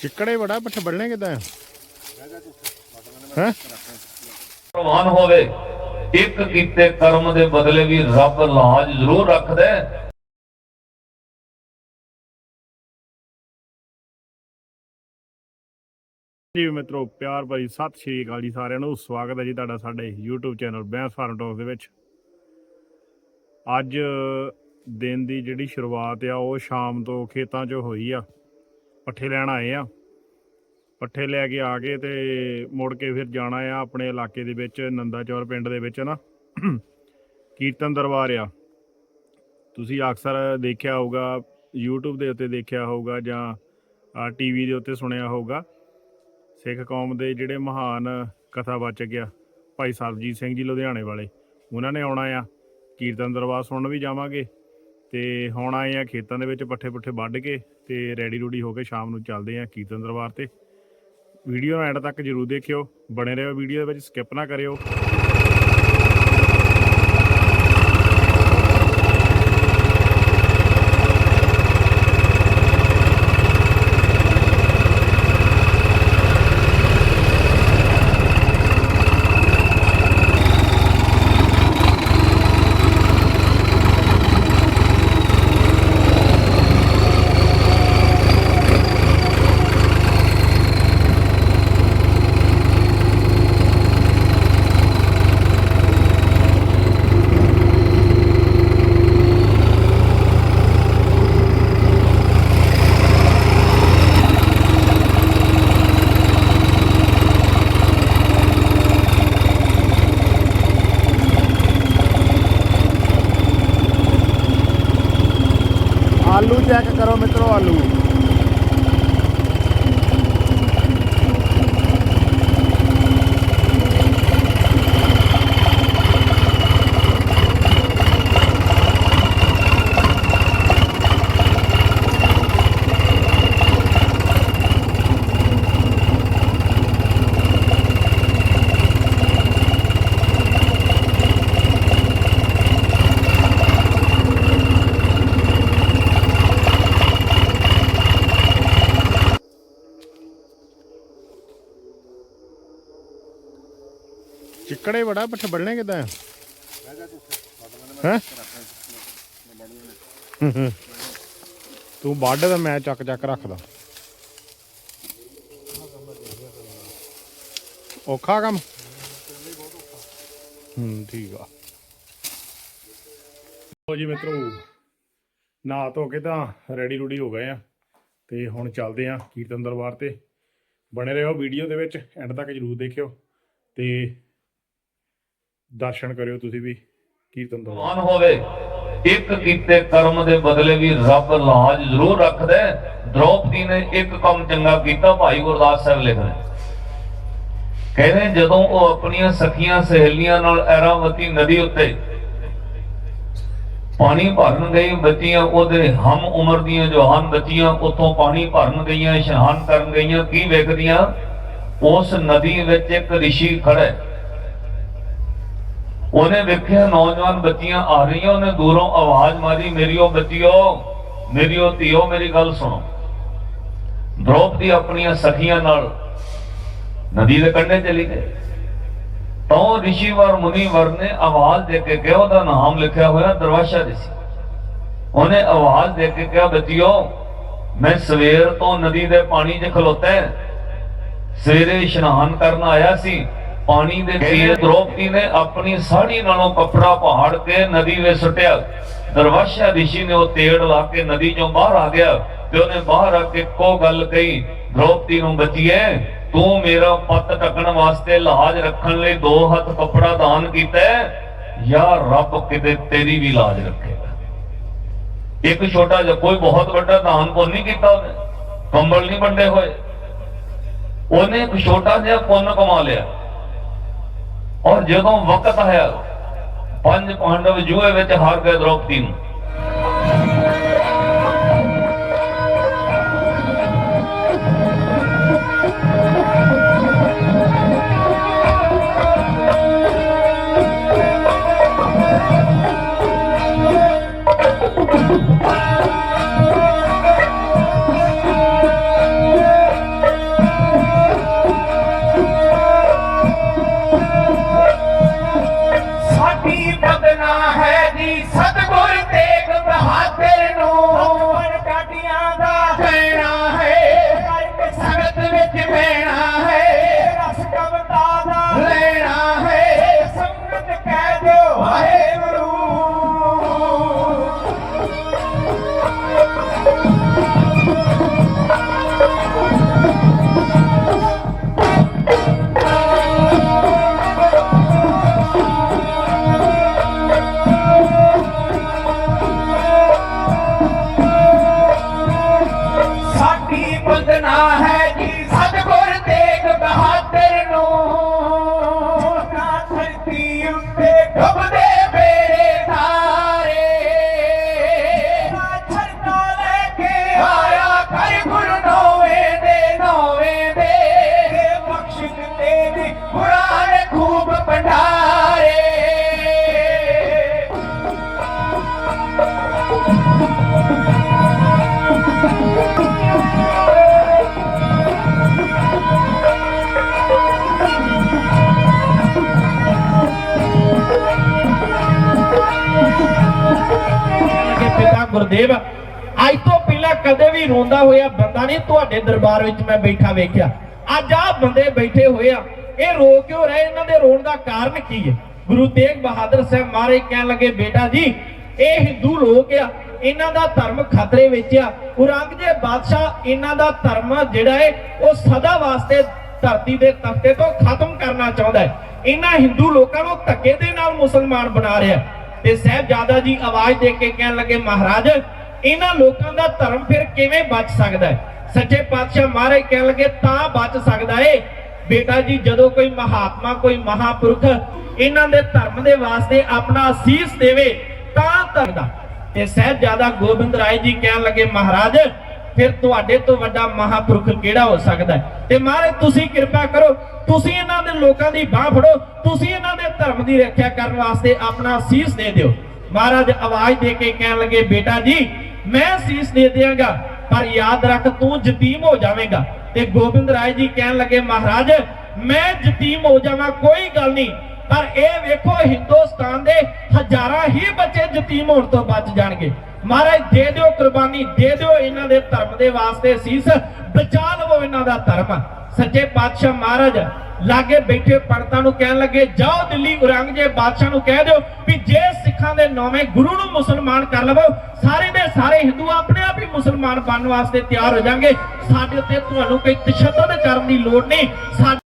ਚਿੱਕੜੇ ਬੜਾ ਪੱਠੇ ਵੱਢਣੇ ਕਿਦਾਂ ਹੈ? ਪ੍ਰਵਾਨ ਹੋਵੇ ਇੱਕ ਕੀਤੇ ਕਰਮ ਦੇ ਬਦਲੇ ਵੀ ਰੱਬ ਲਾਜ ਜ਼ਰੂਰ ਰੱਖਦਾ ਹੈ। ਜੀ ਮਿੱਤਰੋ ਪਿਆਰ ਭਰੀ ਸਤਿ ਸ਼੍ਰੀ ਅਕਾਲ ਜੀ ਸਾਰਿਆਂ ਨੂੰ। ਸਵਾਗਤ ਹੈ ਜੀ ਤੁਹਾਡਾ ਸਾਡੇ YouTube channel Bains farm talk ਦੇ ਵਿੱਚ। ਅੱਜ ਦਿਨ ਦੀ ਜਿਹੜੀ ਸ਼ੁਰੂਆਤ ਆ ਉਹ ਸ਼ਾਮ ਤੋਂ ਖੇਤਾਂ 'ਚ ਹੋਈ ਆ। ਪੱਠੇ ਲੈਣ ਆਏ ਆ। ਪੱਠੇ ਲੈ ਕੇ ਆ ਕੇ ਤੇ ਮੁੜ ਕੇ ਫਿਰ ਜਾਣਾ ਆ ਆਪਣੇ ਇਲਾਕੇ ਦੇ ਵਿੱਚ ਨੰਦਾਚੌਰ ਪਿੰਡ ਦੇ ਵਿੱਚ ਨਾ। ਕੀਰਤਨ ਦਰਬਾਰ ਆ। ਤੁਸੀਂ ਅਕਸਰ ਦੇਖਿਆ ਹੋਊਗਾ, YouTube ਦੇ ਉੱਤੇ ਦੇਖਿਆ ਹੋਊਗਾ ਜਾਂ ਟੀਵੀ ਦੇ ਉੱਤੇ ਸੁਣਿਆ ਹੋਊਗਾ, ਸਿੱਖ ਕੌਮ ਦੇ ਜਿਹੜੇ ਮਹਾਨ ਕਥਾਵਾਚਕ ਆ, ਭਾਈ ਸਾਹਿਬਜੀਤ ਸਿੰਘ ਜੀ ਲੁਧਿਆਣੇ ਵਾਲੇ, ਉਹਨਾਂ ਨੇ ਆਉਣਾ ਆ। ਕੀਰਤਨ ਦਰਬਾਰ ਸੁਣਨ ਵੀ ਜਾਵਾਂਗੇ। ਤੇ ਹੁਣ ਆਏ ਆ ਖੇਤਾਂ ਦੇ ਵਿੱਚ ਪੱਠੇ ਪੁੱਠੇ ਵੱਢ ਕੇ ਤੇ ਰੈਡੀ ਰੂਡੀ ਹੋ ਕੇ ਸ਼ਾਮ ਨੂੰ ਚੱਲਦੇ ਆ ਕੀਰਤਨ ਦਰਬਾਰ ਤੇ। ਵੀਡੀਓ ਨੂੰ ਐਂਡ ਤੱਕ ਜਰੂਰ ਦੇਖਿਓ। ਬਣੇ ਰਹੋ ਵੀਡੀਓ ਦੇ ਵਿੱਚ, ਸਕਿਪ ਨਾ ਕਰਿਓ। ਚੈੱਕ ਚਿੱਕੜੇ ਬੜਾ ਪੱਠੇ ਵੱਢਣੇ ਕਿਦਾਂ ਹੈ? ਤੂੰ ਵੱਢ ਦਾ ਮੈਂ ਚੱਕ ਚੱਕ ਰੱਖਦਾ। ਔਖਾ ਕੰਮ? ਹੂੰ, ਠੀਕ ਆ। ਲੋ ਜੀ ਮਿੱਤਰੋ, ਨਹਾ ਧੋ ਕੇ ਤਾਂ ਰੈਡੀ ਰੂਡੀ ਹੋ ਗਏ ਆ ਤੇ ਹੁਣ ਚੱਲਦੇ ਆ ਕੀਰਤਨ ਦਰਬਾਰ ਤੇ। ਬਣੇ ਰਹੋ ਵੀਡੀਓ ਦੇ ਵਿੱਚ, ਐਂਡ ਤੱਕ ਜਰੂਰ ਦੇਖਿਓ ਤੇ ਦਰਸ਼ਨ ਕਰਿਓ ਤੁਸੀਂ ਵੀ, ਕੀਰਤਨ ਦਰਬਾਰ ਪ੍ਰਵਾਨ ਹੋਵੇ, ਇੱਕ ਕੀਤੇ ਕਰਮ ਦੇ ਬਦਲੇ ਵੀ ਰੱਬ ਲਾਜ ਜ਼ਰੂਰ ਰੱਖਦਾ ਦ੍ਰੋਪਦੀ ਨੇ ਇੱਕ ਕੰਮ ਚੰਗਾ ਕੀਤਾ, ਭਾਈ ਗੁਰਦਾਸ ਸਾਹਿਬ ਲਿਖਦੇ ਕਹਿੰਦੇ, ਜਦੋਂ ਉਹ ਆਪਣੀਆਂ ਸਖੀਆਂ ਸਹੇਲੀਆਂ ਨਾਲ ਐਰਾਵਤੀ ਨਦੀ ਉੱਤੇ ਪਾਣੀ ਭਰਨ ਗਈ, ਬੱਚੀਆਂ ਉਹਦੇ ਹਮ ਉਮਰ ਦੀਆਂ ਜਵਾਨ ਬੱਚੀਆਂ, ਉੱਥੋਂ ਪਾਣੀ ਭਰਨ ਗਈਆਂ, ਇਸ਼ਨਾਨ ਕਰਨ ਗਈਆਂ, ਕੀ ਵੇਖਦੀਆਂ? ਉਸ ਨਦੀ ਵਿੱਚ ਇੱਕ ਰਿਸ਼ੀ ਖੜਾ ਉਹਨੇ ਵੇਖਿਆ ਨੌਜਵਾਨ ਬੱਚੀਆਂ ਆ ਰਹੀਆਂ, ਉਹਨੇ ਦੂਰੋਂ ਆਵਾਜ਼ ਮਾਰੀ ਮੇਰੀਓ ਬੱਚਿਓ ਮੇਰੀਓ ਧੀਓ, ਮੇਰੀ ਗੱਲ ਸੁਣੋ। ਦ੍ਰੋਪਦੀ ਆਪਣੀਆਂ ਸਖੀਆਂ ਨਾਲ ਨਦੀ ਦੇ ਕੰਢੇ ਚਲੀ ਗਈ। ਤਾਂ ਰਿਸ਼ੀਵਰ, ਮੁਨੀਵਰ ਨੇ ਆਵਾਜ਼ ਦੇ ਕੇ ਕਿਹਾ, ਉਹਦਾ ਨਾਮ ਲਿਖਿਆ ਹੋਇਆ ਦਰਵਾਸ਼ਾ ਰਿਸ਼ੀ ਉਹਨੇ ਆਵਾਜ਼ ਦੇ ਕੇ ਕਿਹਾ, ਬੱਚਿਓ, ਮੈਂ ਸਵੇਰ ਤੋਂ ਨਦੀ ਦੇ ਪਾਣੀ 'ਚ ਖਲੋਤਾ ਸਵੇਰੇ ਇਸ਼ਨਾਨ ਕਰਨ ਆਇਆ ਸੀ। ਪਾਣੀ ਦੇ ਪੀਏ ਦ੍ਰੋਪਦੀ ਨੇ ਆਪਣੀ ਸਾੜੀ ਨਾਲੋਂ ਕੱਪੜਾ ਪਹਾੜ ਕੇ ਨਦੀ ਵਿੱਚ ਸੁੱਟਿਆ। ਦਰਵਾਸ਼ਾ ਰਿਸ਼ੀ ਨੇ ਉਹ ਤੇੜ ਲਾ ਕੇ ਨਦੀ ਚੋਂ ਬਾਹਰ ਆ ਗਿਆ ਤੇ ਉਹਨੇ ਬਾਹਰ ਆ ਕੇ ਕੋ ਗੱਲ ਕਹੀ ਦ੍ਰੋਪਦੀ ਨੂੰ ਬਚੀਏ ਤੂੰ ਮੇਰਾ ਪੱਤ ਢੱਕਣ ਵਾਸਤੇ ਲਾਜ ਰੱਖਣ ਲਈ ਦੋ ਹੱਥ ਕੱਪੜਾ ਦਾਨ ਕੀਤਾ ਹੈ, ਰੱਬ ਕਿਤੇ ਤੇਰੀ ਵੀ ਲਾਜ ਰੱਖੇਗਾ। ਇੱਕ ਛੋਟਾ ਜਿਹਾ ਕੋਈ ਬਹੁਤ ਵੱਡਾ ਦਾਨ ਪੁੰਨ ਨਹੀਂ ਕੀਤਾ ਉਹਨੇ ਕੰਬਲ ਨਹੀਂ ਵੰਡੇ ਹੋਏ। ਉਹਨੇ ਇੱਕ ਛੋਟਾ ਜਿਹਾ ਪੁੰਨ ਕਮਾ ਲਿਆ। ਔਰ ਜਦੋਂ ਵਕਤ ਹੈ ਪੰਜ ਪਾਂਡਵ ਜੂਏ ਵਿੱਚ ਹਾਰ ਗਏ ਦ੍ਰੋਪਦੀ ਨੂੰ। ਗੁਰਦੇਵ, ਅੱਜ ਤੋਂ ਪਹਿਲਾਂ ਕਦੇ ਵੀ ਰੋਂਦਾ ਹੋਇਆ ਬੰਦਾ ਨਹੀਂ ਤੁਹਾਡੇ ਦਰਬਾਰ ਵਿੱਚ ਮੈਂ ਬੈਠਾ ਵੇਖਿਆ। ਅੱਜ ਆ ਬੰਦੇ ਬੈਠੇ ਹੋਏ ਆ, ਇਹ ਰੋ ਕਿਉਂ ਰਹੇ? ਇਹਨਾਂ ਦੇ ਰੋਣ ਦਾ ਕਾਰਨ ਕੀ ਹੈ? ਗੁਰੂ ਤੇਗ ਬਹਾਦਰ ਸਾਹਿਬ ਮਹਾਰਾਜ ਕਹਿਣ ਲੱਗੇ, ਬੇਟਾ ਜੀ, ਇਹ ਹਿੰਦੂ ਲੋਕ ਆ, ਇਹਨਾਂ ਦਾ ਧਰਮ ਖਤਰੇ ਵਿੱਚ ਆ। ਔਰੰਗਜ਼ੇਬ ਬਾਦਸ਼ਾਹ ਇਹਨਾਂ ਦਾ ਧਰਮ ਜਿਹੜਾ ਹੈ ਉਹ ਸਦਾ ਵਾਸਤੇ ਧਰਤੀ ਦੇ ਤਖਤੇ ਤੋਂ ਖਤਮ ਕਰਨਾ ਚਾਹੁੰਦਾ ਹੈ। ਇਹਨਾਂ ਹਿੰਦੂ ਲੋਕਾਂ ਨੂੰ ਧੱਕੇ ਦੇ ਨਾਲ ਮੁਸਲਮਾਨ ਬਣਾ ਰਿਹਾ ਤੇ ਸਾਹਿਬਜ਼ਾਦਾ ਜੀ ਆਵਾਜ਼ ਦੇ ਕੇ ਕਹਿਣ ਲੱਗੇ, ਮਹਾਰਾਜ, ਇਹਨਾਂ ਲੋਕਾਂ ਦਾ ਧਰਮ ਫਿਰ ਕਿਵੇਂ ਬਚ ਸਕਦਾ ਹੈ? ਸੱਚੇ ਪਾਤਸ਼ਾਹ ਮਹਾਰਾਜ ਕਹਿਣ ਲੱਗੇ, ਤਾਂ ਬਚ ਸਕਦਾ ਏ। ਬੇਟਾ ਜੀ, ਜਦੋਂ ਕੋਈ ਮਹਾਤਮਾ, ਕੋਈ ਮਹਾਪੁਰਖ ਇਹਨਾਂ ਦੇ ਧਰਮ ਦੇ ਵਾਸਤੇ ਆਪਣਾ ਅਸੀਸ ਦੇਵੇ, ਤਾਂ ਧਰਦਾ ਤੇ ਸਾਹਿਬਜ਼ਾਦਾ ਗੋਬਿੰਦ ਰਾਏ ਜੀ ਕਹਿਣ ਲੱਗੇ, ਮਹਾਰਾਜ ਫਿਰ ਤੁਹਾਡੇ ਤੋਂ ਵੱਡਾ ਮਹਾਪੁਰਖ ਕਿਹੜਾ ਹੋ ਸਕਦਾ ਤੇ ਮਹਾਰਾਜ, ਤੁਸੀਂ ਕਿਰਪਾ ਕਰੋ, ਤੁਸੀਂ ਇਹਨਾਂ ਦੇ ਲੋਕਾਂ ਦੀ ਬਾਹ ਫੜੋ, ਤੁਸੀਂ ਇਹਨਾਂ ਦੇ ਧਰਮ ਦੀ ਰੱਖਿਆ ਕਰਨ ਵਾਸਤੇ ਆਪਣਾ ਸੀਸ ਦੇ ਦਿਓ। ਮਹਾਰਾਜ, ਆਵਾਜ਼ ਦੇ ਕੇ ਕਹਿਣ ਲੱਗੇ, ਬੇਟਾ ਜੀ, ਮੈਂ ਸੀਸ ਦੇ ਦਿਆਂਗਾ, ਪਰ ਯਾਦ ਰੱਖ, ਤੂੰ ਯਤੀਮ ਹੋ ਜਾਵੇਂਗਾ। ਤੇ ਗੋਬਿੰਦ ਰਾਏ ਜੀ ਕਹਿਣ ਲੱਗੇ, ਮਹਾਰਾਜ, ਮੈਂ ਯਤੀਮ ਹੋ ਜਾਵਾਂ, ਕੋਈ ਗੱਲ ਨਹੀਂ। ਪਰ ਇਹ ਵੇਖੋ, ਹਿੰਦੁਸਤਾਨ ਦੇ ਹਜ਼ਾਰਾਂ ਹੀ ਬੱਚੇ ਯਤੀਮ ਹੋਣ ਤੋਂ ਬਚ ਜਾਣਗੇ। ਮਹਾਰਾਜ, ਦੇ ਦਿਓ ਕੁਰਬਾਨੀ, ਦੇ ਦਿਓ ਇਹਨਾਂ ਦੇ ਧਰਮ ਦੇ ਵਾਸਤੇ ਸੀਸ ਬਚਾ ਲਵੋ ਇਹਨਾਂ ਦਾ ਧਰਮ। ਸੱਚੇ ਪਾਤਸ਼ਾਹ ਮਹਾਰਾਜ, ਲਾਗੇ ਬੈਠੇ ਪੰਡਤਾਂ ਨੂੰ ਕਹਿਣ ਲੱਗੇ, ਜਾਓ ਦਿੱਲੀ ਔਰੰਗਜ਼ੇਬ ਬਾਦਸ਼ਾਹ ਨੂੰ ਕਹਿ ਦਿਓ ਵੀ ਜੇ ਸਿੱਖਾਂ ਦੇ ਨੌਵੇਂ ਗੁਰੂ ਨੂੰ ਮੁਸਲਮਾਨ ਕਰ ਲਵੋ, ਸਾਰੇ ਦੇ ਸਾਰੇ ਹਿੰਦੂ ਆਪਣੇ ਆਪ ਹੀ ਮੁਸਲਮਾਨ ਬਣਨ ਵਾਸਤੇ ਤਿਆਰ ਹੋ ਜਾਣਗੇ। ਸਾਡੇ ਉੱਤੇ ਤੁਹਾਨੂੰ ਕੋਈ ਤਸ਼ੱਦਦ ਕਰਨ ਦੀ ਲੋੜ ਨਹੀਂ। ਸਾਡੇ